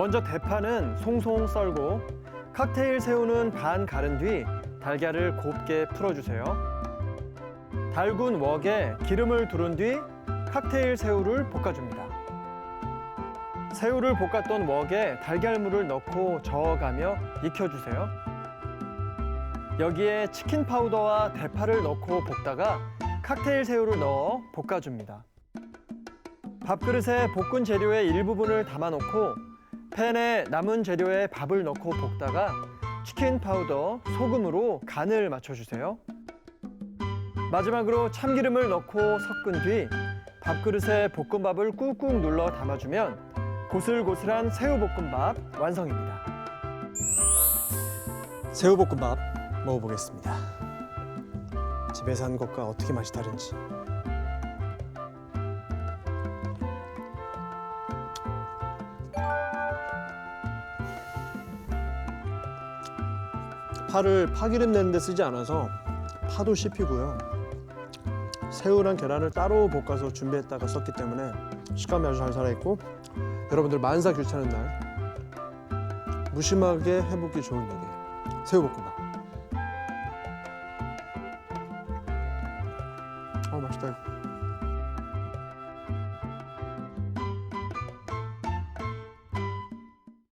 먼저 대파는 송송 썰고 칵테일 새우는 반 가른 뒤 달걀을 곱게 풀어주세요. 달군 웍에 기름을 두른 뒤 칵테일 새우를 볶아줍니다. 새우를 볶았던 웍에 달걀물을 넣고 저어가며 익혀주세요. 여기에 치킨 파우더와 대파를 넣고 볶다가 칵테일 새우를 넣어 볶아줍니다. 밥그릇에 볶은 재료의 일부분을 담아놓고 팬에 남은 재료에 밥을 넣고 볶다가 치킨 파우더, 소금으로 간을 맞춰주세요. 마지막으로 참기름을 넣고 섞은 뒤 밥그릇에 볶음밥을 꾹꾹 눌러 담아주면 고슬고슬한 새우볶음밥 완성입니다. 새우볶음밥 먹어보겠습니다. 집에서 한 것과 어떻게 맛이 다른지. 파를 파기름 내는 데 쓰지 않아서 파도 씹히고요. 새우랑 계란을 따로 볶아서 준비했다가 썼기 때문에 식감이 아주 잘 살아있고 여러분들 만사 귀찮은 날 무심하게 해보기 좋은 요리 새우볶음밥. 어 맛있다